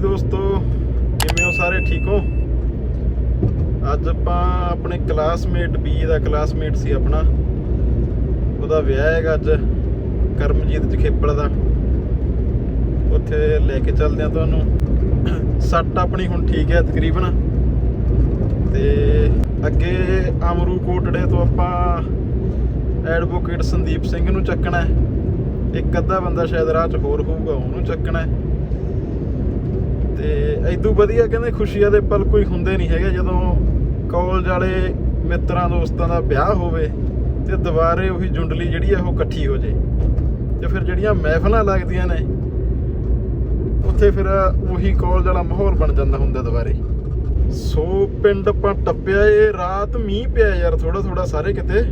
ਦੋਸਤੋ, ਕਿਵੇਂ ਹੋ ਸਾਰੇ? ਠੀਕ ਹੋ? ਅੱਜ ਆਪਾਂ ਆਪਣੇ ਕਲਾਸਮੇਟ ਬੀ ਦਾ ਕਲਾਸਮੇਟ ਸੀ ਆਪਣਾ। ਉਹਦਾ ਵਿਆਹ ਹੈਗਾ ਅੱਜ, ਕਰਮਜੀਤ ਜਖੇਪਲ ਦਾ। ਉੱਥੇ ਲੈ ਕੇ ਚੱਲਦੇ ਆ ਤੁਹਾਨੂੰ। ਸੱਟ ਆਪਣੀ ਹੁਣ ਠੀਕ ਹੈ ਤਕਰੀਬਨ। ਤੇ ਅੱਗੇ ਅਮਰੂ ਕੋਟੜੇ ਤੋਂ ਆਪਾਂ ਐਡਵੋਕੇਟ ਸੰਦੀਪ ਸਿੰਘ ਨੂੰ ਚੱਕਣਾ ਹੈ। ਇੱਕ ਅੱਧਾ ਬੰਦਾ ਸ਼ਾਇਦ ਰਾਹ 'ਚ ਹੋਰ ਹੋਊਗਾ, ਉਹਨੂੰ ਚੱਕਣਾ ਹੈ। ਤੇ ਐਦੂ ਵਧੀਆ ਕਹਿੰਦੇ ਖੁਸ਼ੀਆਂ ਦੇ ਪਲ ਕੋਈ ਹੁੰਦੇ ਨਹੀਂ ਹੈਗੇ। ਜਦੋਂ ਕਾਲਜ ਵਾਲੇ ਮਿੱਤਰਾਂ, ਦੋਸਤਾਂ ਦਾ ਵਿਆਹ ਹੋਵੇ ਤੇ ਦੁਬਾਰੇ ਉਹੀ ਜੁੰਡਲੀ ਜਿਹੜੀ ਆ, ਉਹ ਇਕੱਠੀ ਹੋ ਜੇ ਤੇ ਫਿਰ ਜਿਹੜੀਆਂ ਮਹਿਫਲਾਂ ਲੱਗਦੀਆਂ ਨੇ, ਉੱਥੇ ਫਿਰ ਉਹੀ ਕਾਲਜ ਵਾਲਾ ਮਾਹੌਲ ਬਣ ਜਾਂਦਾ ਹੁੰਦਾ ਦੁਬਾਰੇ। ਸੋ ਪਿੰਡ ਆਪਾਂ ਟੱਪਿਆ ਏ, ਰਾਤ ਮੀਂਹ ਪਿਆ ਯਾਰ ਥੋੜਾ ਥੋੜਾ ਸਾਰੇ ਕਿਤੇ।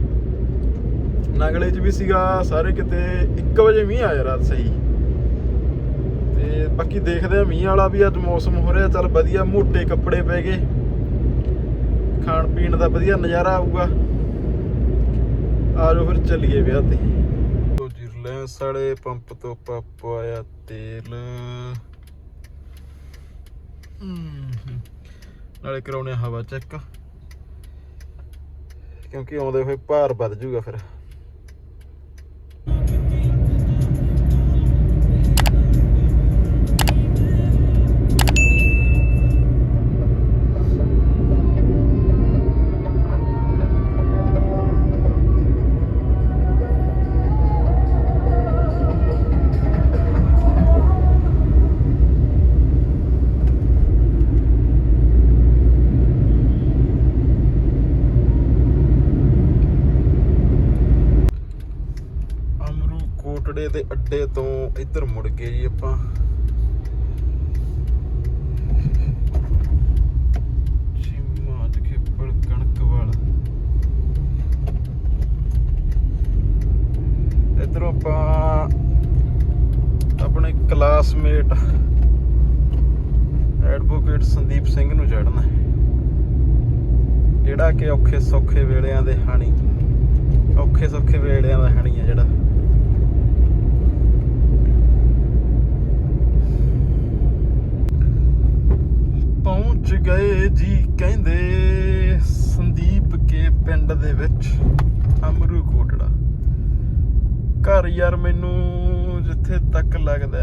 ਨਗਲੇ 'ਚ ਵੀ ਸੀਗਾ, ਸਾਰੇ ਕਿਤੇ 1 ਵਜੇ ਮੀਂਹ ਆਇਆ ਰਾਤ ਸਹੀ। ਤੇ ਬਾਕੀ ਦੇਖਦੇ ਆ ਮੀਂਹ ਵਾਲਾ ਵੀ ਅੱਜ ਮੌਸਮ ਹੋ ਰਿਹਾ, ਚੱਲ ਵਧੀਆ ਮੋٹے ਕੱਪੜੇ ਪੈ ਗਏ। ਖਾਣ ਪੀਣ ਦਾ ਵਧੀਆ ਨਜ਼ਾਰਾ ਆਊਗਾ। ਆ ਫਿਰ ਚੱਲੀਏ ਵਿਆਹ ਤੇ। ਲੋ ਜੀ, ਰਿਲਾਇੰਸ ਵਾਲੇ ਪੰਪ ਤੋਂ ਆਪਾਂ ਪਵਾਇਆ ਤੇਲ। ਨਾਲੇ ਕਰਾਉਣੇ ਹਵਾ ਚੈੱਕ। ਕਿਉਂਕਿ ਆਉਂਦੇ ਹੋਏ ਭਾਰ ਵੱਧ ਜੂਗਾ ਫਿਰ। ਅੱਡੇ ਤੋਂ ਇੱਧਰ ਮੁੜ ਗਏ ਜੀ ਆਪਾਂ। ਚੀਮਾ ਆਪਾਂ ਆਪਣੇ ਕਲਾਸਮੇਟ ਐਡਵੋਕੇਟ ਸੰਦੀਪ ਸਿੰਘ ਨੂੰ ਚੜਨਾ ਜਿਹੜਾ ਕਿ ਔਖੇ ਸੌਖੇ ਵੇਲਿਆਂ ਦੇ ਹਾਣੀ ਔਖੇ ਸੌਖੇ ਵੇਲਿਆਂ ਦਾ ਹਣੀ ਆ ਜਿਹੜਾ। ਪਹੁੰਚ ਗਏ ਜੀ ਕਹਿੰਦੇ ਸੰਦੀਪ ਕੇ ਪਿੰਡ ਦੇ ਵਿੱਚ ਅਮਰੂ ਕੋਟੜਾ। ਘਰ ਯਾਰ ਮੈਨੂੰ ਜਿੱਥੇ ਤੱਕ ਲੱਗਦਾ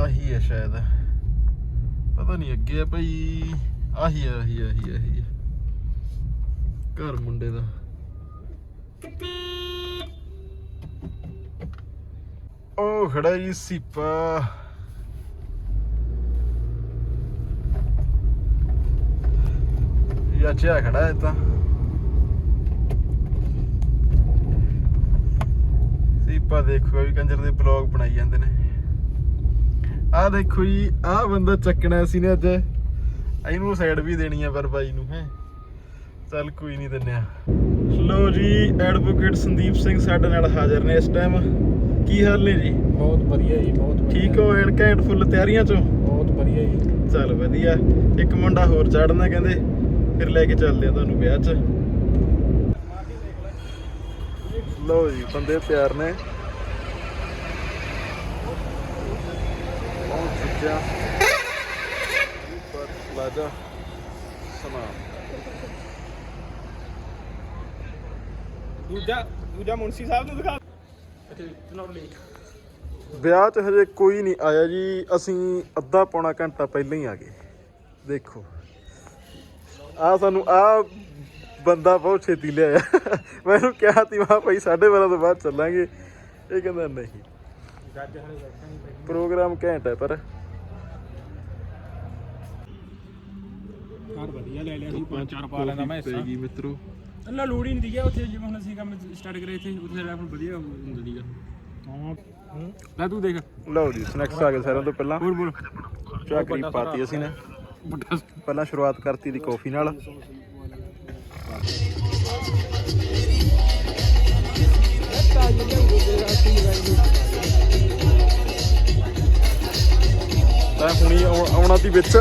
ਆਹੀ ਹੈ ਸ਼ਾਇਦ। ਪਤਾ ਨਹੀਂ ਅੱਗੇ ਆ ਭਾਈ ਆਹੀ ਆਹੀ ਆਹੀ ਆਹੀ ਘਰ ਮੁੰਡੇ ਦਾ। ਉਹ ਖੜਾ ਜੀ ਸੀਪਾ। ਯਾਚਿਆ ਖੜਾ ਹੈ ਤਾਂ। ਸੀਪਾ ਦੇਖੋ ਵੀ ਕੰਜਰ ਦੇ ਬਲੌਗ ਬਣਾਈ ਜਾਂਦੇ ਨੇ। ਆਹ ਦੇਖੋ ਜੀ ਆਹ ਬੰਦਾ ਚੱਕਣਾ ਸੀ ਨੇ ਅੱਜ। ਇਹਨੂੰ ਸਾਈਡ ਵੀ ਦੇਣੀ ਆ ਪਰ ਬਾਈ ਨੂੰ ਹੈ। ਚੱਲ ਕੋਈ ਨਹੀਂ ਦਿੰਨੇ ਆ। ਲੋ ਜੀ ਐਡਵੋਕੇਟ ਸੰਦੀਪ ਸਿੰਘ ਸਾਡੇ ਨਾਲ ਹਾਜ਼ਰ ਨੇ ਇਸ ਟਾਈਮ ਕੀ ਹਾਲ ਨੇ ਜੀ? ਬਹੁਤ ਵਧੀਆ ਜੀ ਬਹੁਤ ਵਧੀਆ। ਠੀਕ ਹੋ ਐਨ ਘੈਂਟ ਫੁੱਲ ਤਿਆਰੀਆਂ ਚੋਂ? ਬਹੁਤ ਵਧੀਆ ਜੀ। ਚੱਲ ਵਧੀਆ। ਇੱਕ ਮੁੰਡਾ ਹੋਰ ਚੜਨਾ ਕਹਿੰਦੇ। ਫਿਰ ਲੈ ਕੇ ਚੱਲਦੇ ਆ ਤੁਹਾਨੂੰ ਵਿਆਹ 'ਚ। ਲੋ ਜੀ ਬੰਦੇ ਤਿਆਰ ਨੇ। ਪਹੁੰਚ ਚੁੱਕਿਆ ਉੱਪਰ ਪਲਾਜ਼ਾ ਸਮਾਨ। ਦੂਜਾ ਦੂਜਾ ਮੁੰਸੀ ਸਾਹਿਬ ਨੂੰ ਦਿਖਾ। ਅੱਛਾ ਚਲੋ ਲਈ ਵਿਆਹ 'ਚ ਹਜੇ ਕੋਈ ਨਹੀਂ ਆਇਆ ਜੀ ਅਸੀਂ ਅੱਧਾ ਪੌਣਾ ਘੰਟਾ ਪਹਿਲਾਂ ਹੀ ਆ ਗਏ। ਦੇਖੋ। ਆ ਸਾਨੂੰ ਆ ਬੰਦਾ ਬਹੁਤ ਛੇਤੀ ਲਿਆਇਆ। ਮੈਂ ਇਹਨੂੰ ਕਿਹਾ ਤੀ ਵਾ ਭਾਈ 12:30 ਤੋਂ ਬਾਅਦ ਚੱਲਾਂਗੇ। ਇਹ ਕਹਿੰਦਾ ਨਹੀਂ। ਪ੍ਰੋਗਰਾਮ ਘੈਂਟ ਹੈ ਪਰ। ਘਰ ਵਧੀਆ ਲੈ ਲਿਆ ਸੀ ਪੰਜ ਚਾਰ ਪਾ ਲੈਂਦਾ ਮੈਂ ਪੈ ਗਈ ਮਿੱਤਰੋ। ਅੱਲਾ ਲੋੜ ਹੀ ਨਹੀਂ ਦਿਆ ਉੱਥੇ ਜਿਵੇਂ ਹੁਣ ਅਸੀਂ ਕੰਮ ਸਟਾਰਟ ਕਰੇ ਇੱਥੇ ਉੱਥੇ ਸਾਡਾ ਹੁਣ ਵਧੀਆ ਹੁੰਦਾ ਸੀਗਾ। ਹਾਂ। ਲੈ ਤੂੰ ਦੇਖ। ਲਓ ਜੀ ਸਨੈਕਸ ਆ ਗਏ ਸਾਰਿਆਂ ਤੋਂ ਪਹਿਲਾਂ। ਬੋਲ ਬੋਲ। ਚਾਕਰੀ ਪਾਤੀ ਅਸੀਂ ਨੇ। ਪਹਿਲਾਂ ਸ਼ੁਰੂਆਤ ਕਰਤੀ ਦੀ ਕਾਫੀ ਨਾਲ। ਤਾਂ ਹੁਣੀ ਆਉ- ਆਉਣਾ ਦੀ ਵਿੱਚ।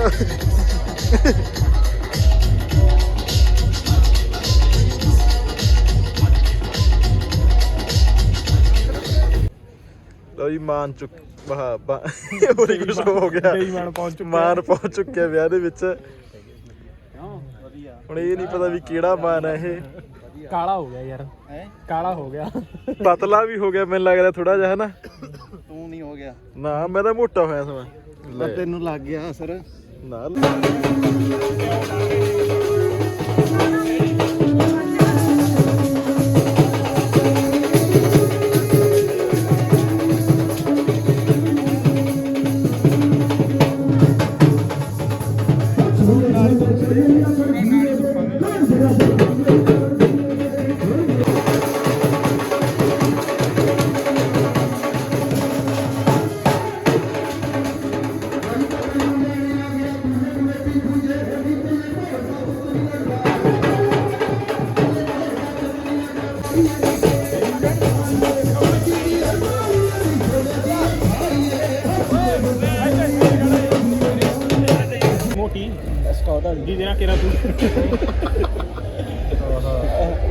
ਜੀ ਮਾਨ ਚੁੱਕ ਬਹਾ ਬਾ ਹੋਰੀ ਕੁਝ ਹੋ ਗਿਆ। ਬੇਈਮਾਨ ਪਹੁੰਚ ਚੁੱਕਿਆ। ਮਾਨ ਪਹੁੰਚ ਚੁੱਕਿਆ ਵਿਆਹ ਦੇ ਵਿੱਚ। ਹੁਣ ਇਹ ਨਹੀਂ ਪਤਾ ਵੀ ਕਿਹੜਾ ਮਾਨ ਹੈ ਇਹ। ਕਾਲਾ ਹੋ ਗਿਆ ਯਾਰ। ਹੈ? ਕਾਲਾ ਹੋ ਗਿਆ। ਪਤਲਾ ਵੀ ਹੋ ਗਿਆ ਮੈਨੂੰ ਲੱਗਦਾ ਥੋੜਾ ਜਿਹਾ ਹਨਾ? ਤੂੰ ਨਹੀਂ ਹੋ ਗਿਆ। ਨਾ ਮੈਂ ਤਾਂ ਮੋਟਾ ਹੋਇਆ ਸਮਾਂ। ਤੈਨੂੰ ਲੱਗ ਗਿਆ ਅਸਰ। ਨਾ। ਜਿਹਦੇ ਨਾਲ ਕਿਰਾ ਤੂੰ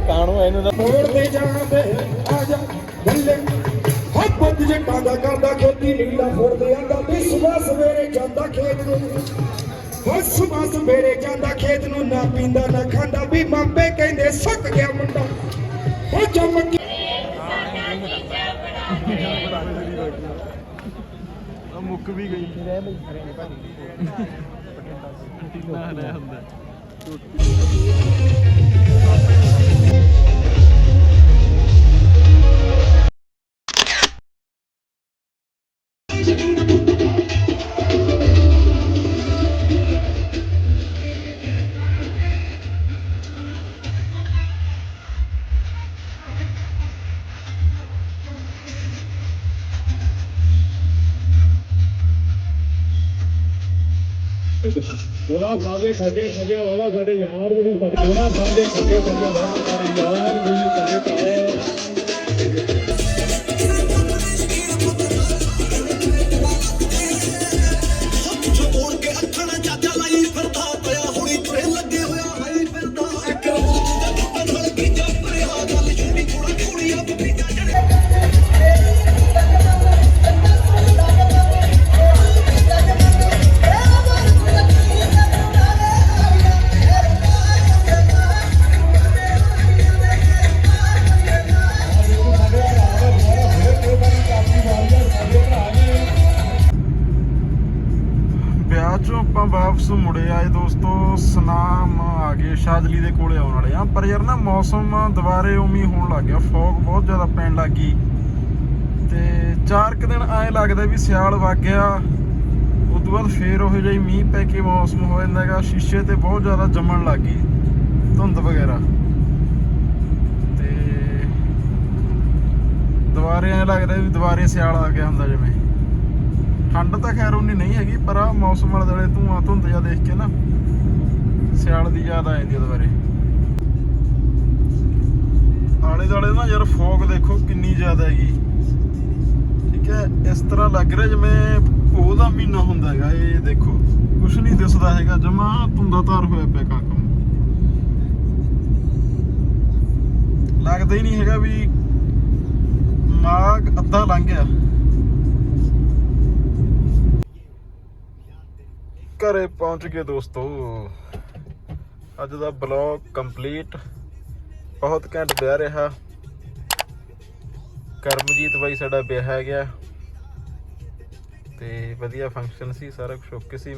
ਕਾਣੋ ਇਹਨੂੰ ਤਾਂ। ਮੋੜਦੇ ਜਾਂਦੇ ਆ ਜਾ ਗੱਲੇ ਹੋ ਪੁੱਤ ਜੱਟਾਂ ਦਾ ਕਰਦਾ ਖੇਤੀ ਨੀਲਾ ਫੁੱਟਦੇ ਆਂਦਾ ਤੇ ਸੁਬਾ ਸਵੇਰੇ ਜਾਂਦਾ ਖੇਤ ਨੂੰ। ਹੋ ਸੁਬਾ ਸਵੇਰੇ ਜਾਂਦਾ ਖੇਤ ਨੂੰ ਨਾ ਪੀਂਦਾ ਨਾ ਖਾਂਦਾ। ਵੀ ਮਾਪੇ ਕਹਿੰਦੇ ਸੁੱਕ ਗਿਆ ਮੁੰਡਾ। ਹੋ ਜੰਮ ਕੇ ਆ ਮੁੱਕ ਵੀ ਗਈ। ਨਾ ਨਾ ਹੁੰਦਾ ਉਹਨਾਂ ਬਾਗੇ ਖੱਗੇ ਖੱਗੇ ਵਾਵਾ ਸਾਡੇ ਯਾਰ ਵੀ ਉਹਨਾਂ ਬਾਗੇ ਖੱਗੇ ਖੱਗੇ ਵਾਵਾ ਸਾਡੇ ਯਾਰ ਵੀ ਸਾਡੇ ਸ਼ਾਦਲੀ ਦੇ ਕੋਲੇ ਆਉਣ ਵਾਲੇ ਆ ਪਰ ਯਾਰ ਨਾ ਮੌਸਮ ਦੁਬਾਰੇ ਉਮੀ ਹੋਣ ਲੱਗ ਗਿਆ। ਫੌਗ ਬਹੁਤ ਜ਼ਿਆਦਾ ਪੈਣ ਲੱਗ ਗਈ। ਤੇ ਚਾਰ ਕੁ ਦਿਨ ਐਂ ਲੱਗਦਾ ਵੀ ਸਿਆਲ ਵਗ ਗਿਆ। ਉਸ ਤੋਂ ਬਾਅਦ ਫੇਰ ਉਹ ਜਿਹੀ ਮੀਂਹ ਪੈ ਕੇ ਮੌਸਮ ਹੋ ਜਾਂਦਾ ਹੈਗਾ। ਸ਼ੀਸ਼ੇ ਤੇ ਬਹੁਤ ਜ਼ਿਆਦਾ ਜੰਮਣ ਲੱਗ ਗਈ। ਧੁੰਦ ਵਗੈਰਾ। ਤੇ ਦੁਬਾਰੇ ਐਂ ਲੱਗਦਾ ਵੀ ਦੁਬਾਰੇ ਸਿਆਲ ਆ ਗਿਆ ਹੁੰਦਾ ਜਿਵੇਂ। ਠੰਡ ਤਾਂ ਖੈਰ ਉਨੀ ਨਹੀਂ ਹੈਗੀ, ਪਰ ਆ ਮੌਸਮ ਵਾਲੇ ਦੁਆਲੇ ਧੂਆਂ ਧੁੰਦ ਜਿਹਾ ਦੇਖ ਕੇ ਨਾ। ਸਿਆਲ ਦੀ ਯਾਦ ਆ ਜਾਂਦੀ ਦੁਬਾਰੇ। ਆਲੇ ਦੁਆਲੇ ਨਾ ਯਾਰ ਫੌਗ ਦੇਖੋ ਕਿੰਨੀ ਜ਼ਿਆਦਾ ਹੈਗੀ। ਠੀਕ ਹੈ, ਇਸ ਤਰ੍ਹਾਂ ਲੱਗ ਰਿਹਾ ਜਿਵੇਂ ਪੋਹ ਮਹੀਨਾ ਹੁੰਦਾ ਹੈਗਾ, ਇਹ ਦੇਖੋ। ਕੁਝ ਨਹੀਂ ਦਿਸਦਾ ਹੈਗਾ, ਜਮਾ ਧੁੰਦਾ ਧਾਰ ਹੋਇਆ ਪਿਆ ਕਾਕਮ ਲੱਗਦਾ ਹੀ ਨਹੀਂ ਹੈਗਾ ਵੀ ਮਾਘ ਅੱਧਾ ਲੰਘ ਗਿਆ। ਘਰੇ ਪਹੁੰਚ ਗਏ ਦੋਸਤੋ। ਅੱਜ ਦਾ ਬਲੌਗ ਕੰਪਲੀਟ ਬਹੁਤ ਘੈਂਟ ਵਿਆਹ ਰਿਹਾ। ਕਰਮਜੀਤ ਬਾਈ ਸਾਡਾ ਵਿਆਹ ਹੈ ਗਿਆ। ਤੇ ਵਧੀਆ ਫੰਕਸ਼ਨ ਸੀ, ਸਾਰਾ ਕੁਝ ਓਕੇ ਸੀ।